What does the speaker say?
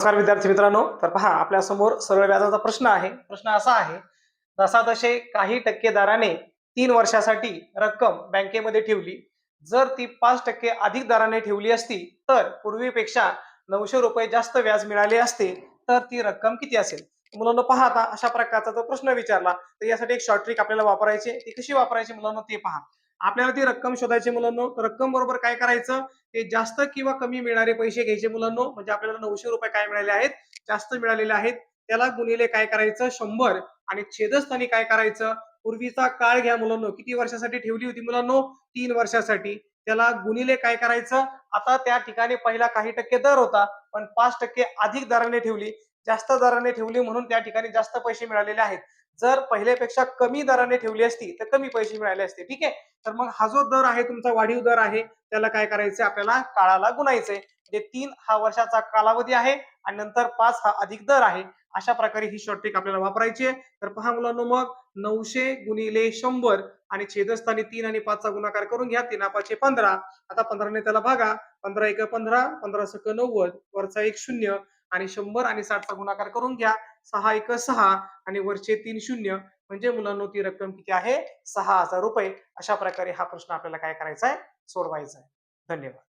नमस्कार विद्यार्थी मित्रांनो तर पहा आपल्यासमोर सरळ व्याजाचा प्रश्न आहे. प्रश्न असा आहे जसा तसे काही टक्के दराने तीन वर्षासाठी रक्कम बँकेमध्ये ठेवली. जर ती पाच टक्के अधिक दराने ठेवली असती तर पूर्वीपेक्षा नऊशे रुपये जास्त व्याज मिळाले असते तर ती रक्कम किती असेल? मुलांना पहा आता अशा प्रकारचा जर प्रश्न विचारला तर यासाठी एक शॉर्ट ट्रिक आपल्याला वापरायची ती कशी वापरायची मुलांना ते पहा. आपल्याला ती रक्कम शोधायची मुलांनो रक्कम बरोबर काय करायचं? ते जास्त किंवा कमी मिळणारे पैसे घ्यायचे मुलांनो. म्हणजे आपल्याला नऊशे रुपये काय मिळाले आहेत? जास्त मिळालेले आहेत. त्याला गुणिले काय करायचं? शंभर. आणि छेदस्थानी काय करायचं? पूर्वीचा काळ घ्या मुलांनो. किती वर्षासाठी ठेवली होती मुलांनो? तीन वर्षासाठी. त्याला गुणिले काय करायचं? आता त्या ठिकाणी पहिला काही टक्के दर होता पण पाच टक्के अधिक दराने ठेवली. जास्त दराने ठेवली म्हणून त्या ठिकाणी जास्त पैसे मिळालेले आहेत. जर पहिल्यापेक्षा कमी दराने ठेवली असती तर कमी पैसे मिळाले असते. ठीक आहे? तर मग हा जो दर आहे तुमचा वाढीव दर आहे त्याला काय करायचं आपल्याला काळाला गुणायचंय. म्हणजे तीन हा वर्षाचा कालावधी आहे आणि नंतर पाच हा अधिक दर आहे. अशा प्रकारे ही शॉर्ट ट्रिक आपल्याला वापरायची आहे. तर पहा मुलांनो मग नऊशे गुणिले शंभर आणि छेदस्थानी तीन आणि पाचचा गुणाकार करून घ्या. तीन पाचशे पंधरा. आता पंधराने त्याला भागा. पंधरा एक पंधरा पंधरा सक नव्वद वरचा एक शून्य. आणि शंभर आणि साठचा गुणाकार करून घ्या. सहा एक सहा आणि वरचे तीन शून्य. म्हणजे मुलांनो ती रक्कम किती आहे? सहा हजार रुपये. अशा प्रकारे हा प्रश्न आपल्याला काय करायचा आहे? सोडवायचा आहे. धन्यवाद.